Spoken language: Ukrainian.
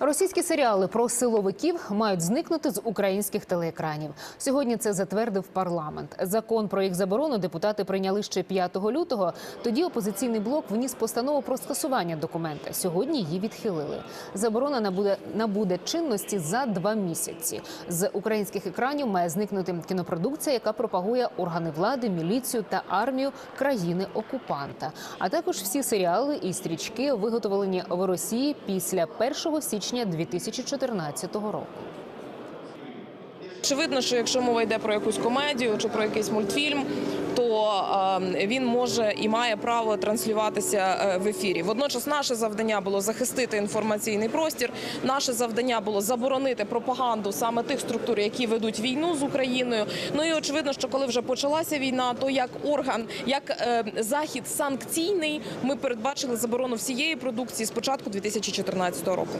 Російські серіали про силовиків мають зникнути з українських телеекранів. Сьогодні це затвердив парламент. Закон про їх заборону депутати прийняли ще 5 лютого. Тоді опозиційний блок вніс постанову про скасування документа. Сьогодні її відхилили. Заборона набуде набуде чинності за два місяці. З українських екранів має зникнути кінопродукція, яка пропагує органи влади, міліцію та армію країни окупанта, а також всі серіали і стрічки, виготовлені в Росії після 1 січня 2014 року. Очевидно, що якщо мова йде про якусь комедію чи про якийсь мультфільм, то е, він може і має право транслюватися е, в ефірі. Водночас, наше завдання було захистити інформаційний простір. Наше завдання було заборонити пропаганду саме тих структур, які ведуть війну з Україною. Ну і очевидно, що коли вже почалася війна, то як орган, як е, захід санкційний, ми передбачили заборону всієї продукції з початку 2014 року.